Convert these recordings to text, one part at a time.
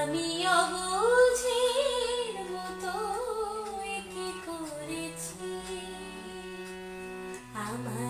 আমি অবুঝের আমার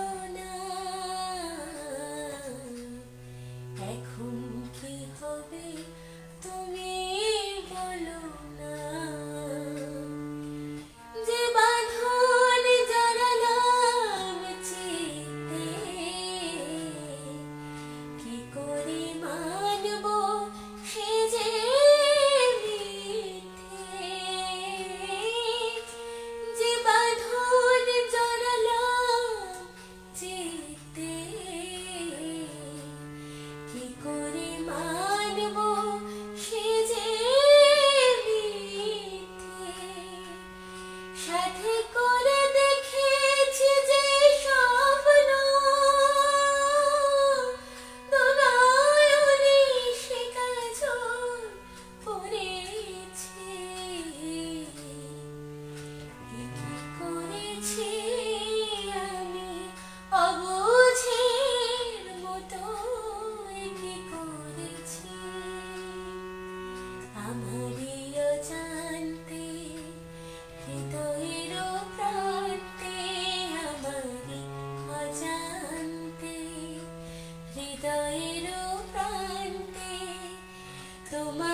হৃদয়ের প্রান্তে তোমার